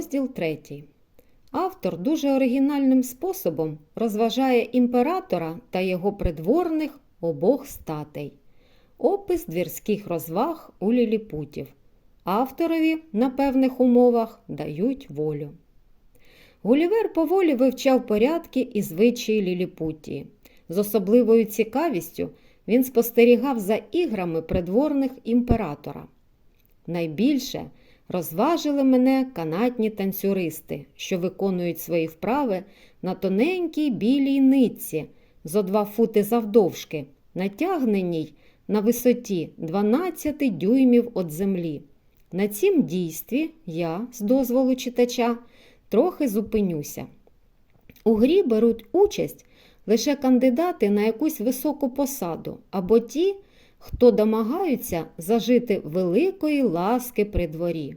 Розділ 3. Автор дуже оригінальним способом розважає імператора та його придворних обох статей. Опис двірських розваг у ліліпутів. Авторові на певних умовах дають волю. Гулівер поволі вивчав порядки і звичаї ліліпутії. З особливою цікавістю він спостерігав за іграми придворних імператора. Найбільше розважили мене канатні танцюристи, що виконують свої вправи на тоненькій білій нитці зо два фути завдовжки, натягненій на висоті 12 дюймів від землі. На цім дійстві я, з дозволу читача, трохи зупинюся. У грі беруть участь лише кандидати на якусь високу посаду або ті, хто домагаються зажити великої ласки при дворі.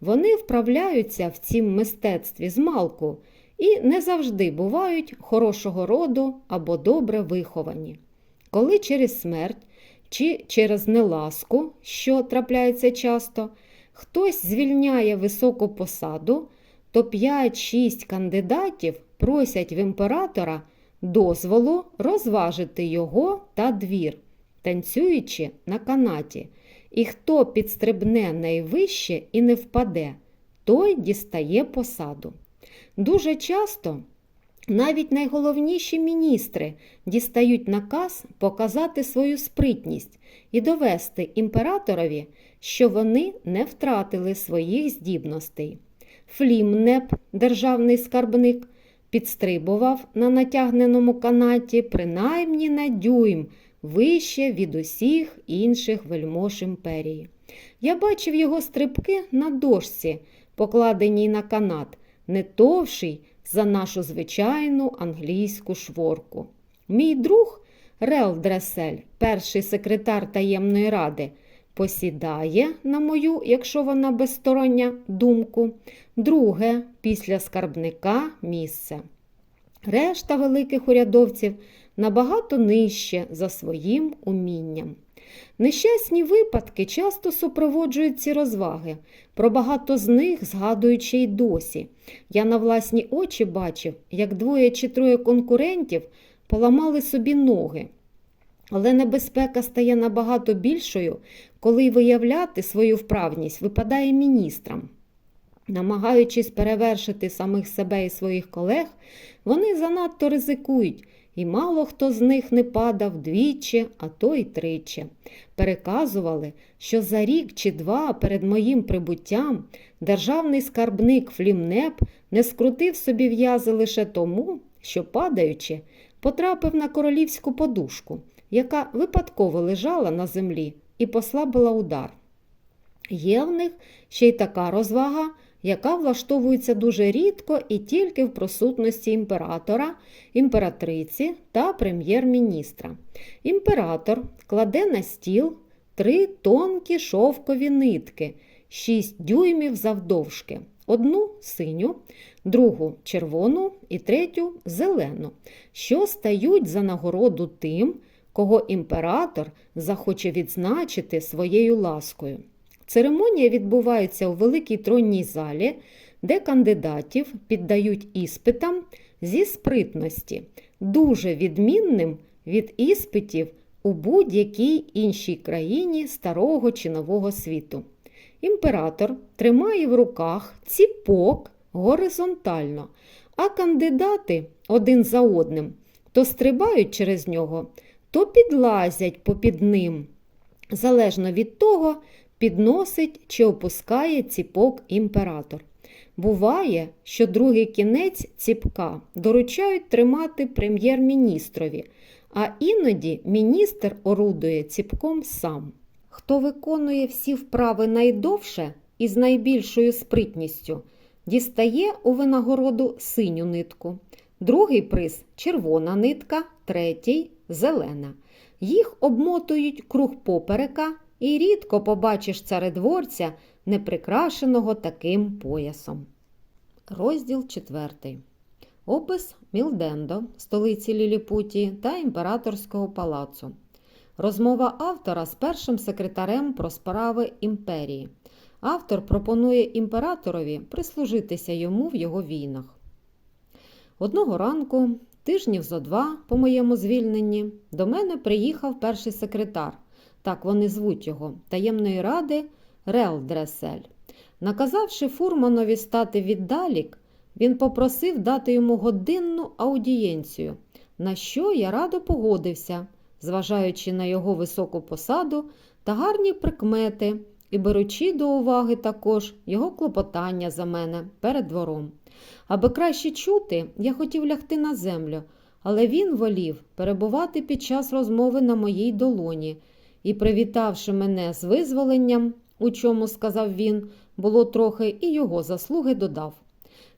Вони вправляються в цім мистецтві з малку і не завжди бувають хорошого роду або добре виховані. Коли через смерть чи через неласку, що трапляється часто, хтось звільняє високу посаду, то 5-6 кандидатів просять в імператора дозволу розважити його та двір, танцюючи на канаті. І хто підстрибне найвище і не впаде, той дістає посаду. Дуже часто навіть найголовніші міністри дістають наказ показати свою спритність і довести імператорові, що вони не втратили своїх здібностей. Флімнеп, державний скарбник, підстрибував на натягненому канаті принаймні на дюйм вище від усіх інших вельмож імперії. Я бачив його стрибки на дошці, покладеній на канат, не товший за нашу звичайну англійську шворку. Мій друг Рел Дресель, перший секретар таємної ради, посідає, на мою, якщо вона безстороння, думку, друге після скарбника місце. Решта великих урядовців набагато нижче за своїм умінням. Нещасні випадки часто супроводжують ці розваги, про багато з них згадуючи й досі. Я на власні очі бачив, як двоє чи троє конкурентів поламали собі ноги. Але небезпека стає набагато більшою, коли виявляти свою вправність випадає міністрам. Намагаючись перевершити самих себе і своїх колег, вони занадто ризикують, і мало хто з них не падав двічі, а то й тричі. Переказували, що за рік чи два перед моїм прибуттям державний скарбник Флімнеп не скрутив собі в'язи лише тому, що, падаючи, потрапив на королівську подушку, яка випадково лежала на землі і послабила удар. Є в них ще й така розвага, яка влаштовується дуже рідко і тільки в присутності імператора, імператриці та прем'єр-міністра. Імператор кладе на стіл три тонкі шовкові нитки, 6 дюймів завдовжки, одну синю, другу червону і третю зелену, що стають за нагороду тим, кого імператор захоче відзначити своєю ласкою. Церемонія відбувається у великій тронній залі, де кандидатів піддають іспитам зі спритності, дуже відмінним від іспитів у будь-якій іншій країні старого чи нового світу. Імператор тримає в руках ціпок горизонтально, а кандидати один за одним то стрибають через нього, то підлазять попід ним, залежно від того, підносить чи опускає ціпок імператор. Буває, що другий кінець ціпка доручають тримати прем'єр-міністрові, а іноді міністр орудує ціпком сам. Хто виконує всі вправи найдовше і з найбільшою спритністю, дістає у винагороду синю нитку, другий приз червона нитка, третій зелена. Їх обмотують круг поперека і рідко побачиш царедворця, не прикрашеного таким поясом. Розділ 4. Опис Мілдендо, столиці Ліліпутії та імператорського палацу. Розмова автора з першим секретарем про справи імперії. автор пропонує імператорові прислужитися йому в його війнах. Одного ранку, тижнів зо два, по моєму звільненні, до мене приїхав перший секретар, так вони звуть його, таємної ради Релдресель. Наказавши фурманові стати віддалік, він попросив дати йому годинну аудієнцію, на що я радо погодився, зважаючи на його високу посаду та гарні прикмети і беручи до уваги також його клопотання за мене перед двором. Аби краще чути, я хотів лягти на землю, але він волів перебувати під час розмови на моїй долоні і, привітавши мене з визволенням, у чому сказав він, було трохи і його заслуги додав.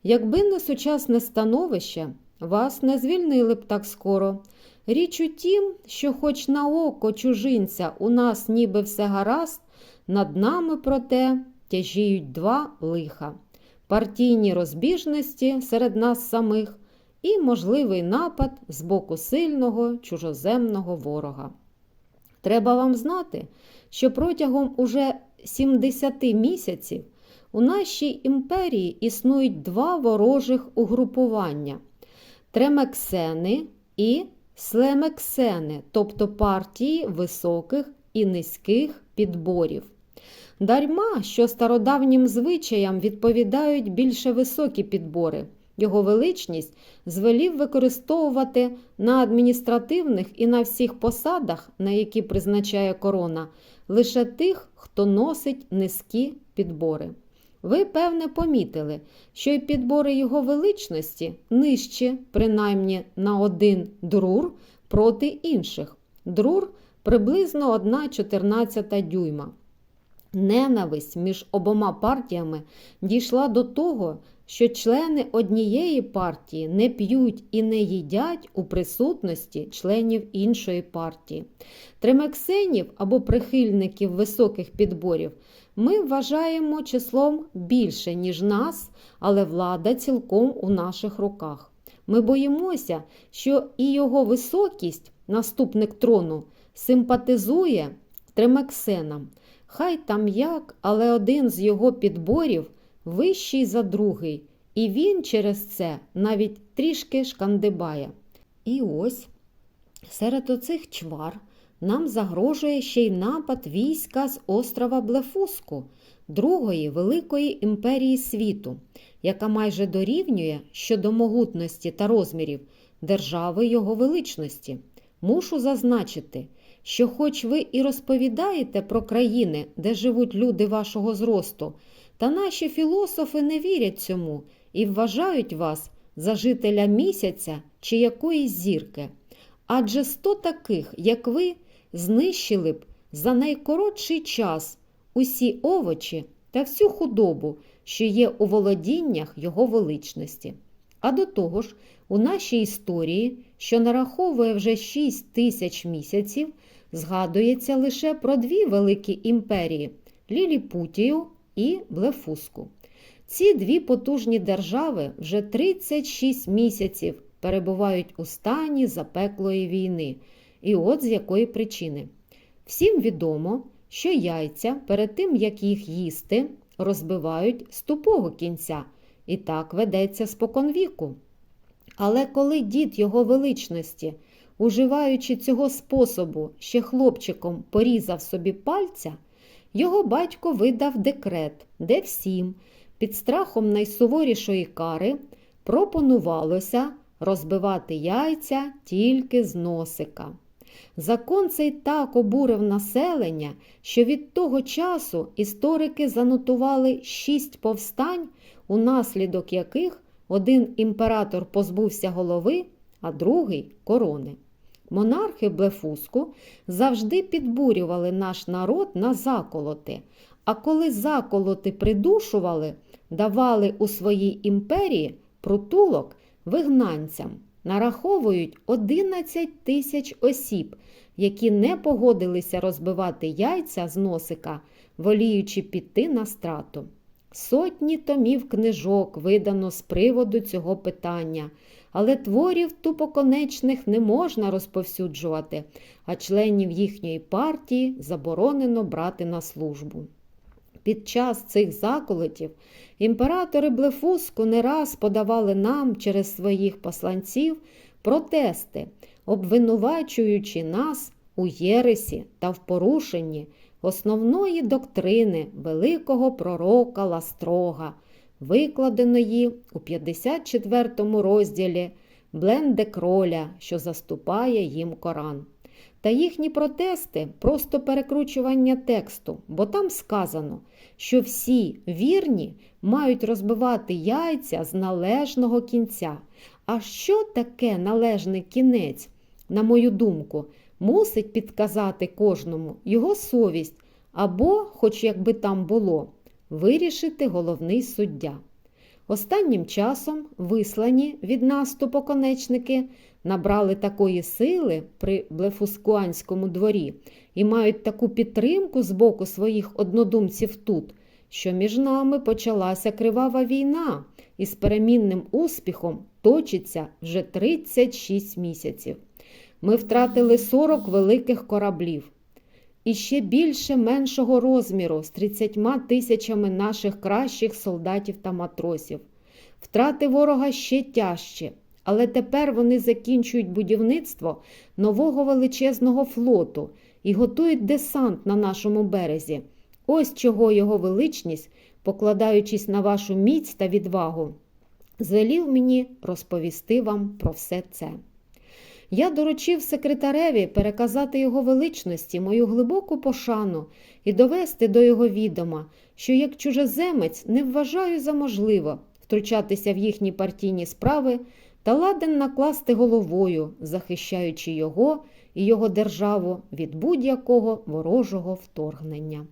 Якби не сучасне становище, вас не звільнили б так скоро. Річ у тім, що, хоч на око чужинця у нас ніби все гаразд, над нами, проте, тяжіють два лиха партійні розбіжності серед нас самих і можливий напад з боку сильного чужоземного ворога. Треба вам знати, що протягом уже 70 місяців у нашій імперії існують два ворожих угрупування тремексени і слемексени, тобто партії високих і низьких підборів. Дарма, що стародавнім звичаям відповідають більше високі підбори. Його величність звелів використовувати на адміністративних і на всіх посадах, на які призначає корона, лише тих, хто носить низькі підбори. Ви, певне, помітили, що й підбори його величності нижчі, принаймні на один друр проти інших. Друр приблизно 1,14 дюйма. Ненависть між обома партіями дійшла до того, що члени однієї партії не п'ють і не їдять у присутності членів іншої партії. Тремексенів або прихильників високих підборів ми вважаємо числом більше, ніж нас, але влада цілком у наших руках. Ми боїмося, що і його високість, наступник трону, симпатизує тремексенам. Хай там як, але один з його підборів вищий за другий, і він через це навіть трішки шкандибає. І ось серед оцих чвар нам загрожує ще й напад війська з острова Блефуску, другої великої імперії світу, яка майже дорівнює щодо могутності та розмірів держави його величності. Мушу зазначити, що, хоч ви і розповідаєте про країни, де живуть люди вашого зросту, та наші філософи не вірять цьому і вважають вас за жителя місяця чи якоїсь зірки. Адже сто таких, як ви, знищили б за найкоротший час усі овочі та всю худобу, що є у володіннях його величності. А до того ж, у нашій історії, що нараховує вже 6 тисяч місяців, згадується лише про дві великі імперії Ліліпутію і Блефуску. Ці дві потужні держави вже 36 місяців перебувають у стані запеклої війни. І от з якої причини. Всім відомо, що яйця перед тим, як їх їсти, розбивають з тупого кінця, і так ведеться споконвіку. Але коли дід його величності Уживаючи цього способу, ще хлопчиком порізав собі пальця, його батько видав декрет, де всім, під страхом найсуворішої кари, пропонувалося розбивати яйця тільки з носика. Закон цей так обурив населення, що від того часу історики занотували шість повстань, унаслідок яких один імператор позбувся голови, а другий корони. Монархи Блефуску завжди підбурювали наш народ на заколоти, а коли заколоти придушували, давали у своїй імперії прутулок вигнанцям, нараховують 11 тисяч осіб, які не погодилися розбивати яйця з носика, воліючи піти на страту. Сотні томів книжок видано з приводу цього питання але творів тупоконечних не можна розповсюджувати, а членів їхньої партії заборонено брати на службу. Під час цих заколотів імператори Блефуску не раз подавали нам через своїх посланців протести, обвинувачуючи нас у єресі та в порушенні основної доктрини великого пророка Ластрога, викладеної у 54 розділі Бленде Кроля, що заступає їм Коран. Та їхні протести просто перекручування тексту, бо там сказано, що всі вірні мають розбивати яйця з належного кінця. А що таке належний кінець, на мою думку, мусить підказати кожному його совість або, хоч якби там було, вирішити головний суддя. Останнім часом вислані від наступу конечники набрали такої сили при Блефускуанському дворі і мають таку підтримку з боку своїх однодумців тут, що між нами почалася кривава війна і з перемінним успіхом точиться вже 36 місяців. Ми втратили 40 великих кораблів. І ще більше меншого розміру з 30 тисячами наших кращих солдатів та матросів. Втрати ворога ще тяжче, але тепер вони закінчують будівництво нового величезного флоту і готують десант на нашому березі. Ось чого його величність, покладаючись на вашу міць та відвагу, звелів мені розповісти вам про все це. Я доручив секретареві переказати його величності мою глибоку пошану і довести до його відома, що як чужеземець не вважаю за можливо втручатися в їхні партійні справи та ладен накласти головою, захищаючи його і його державу від будь-якого ворожого вторгнення.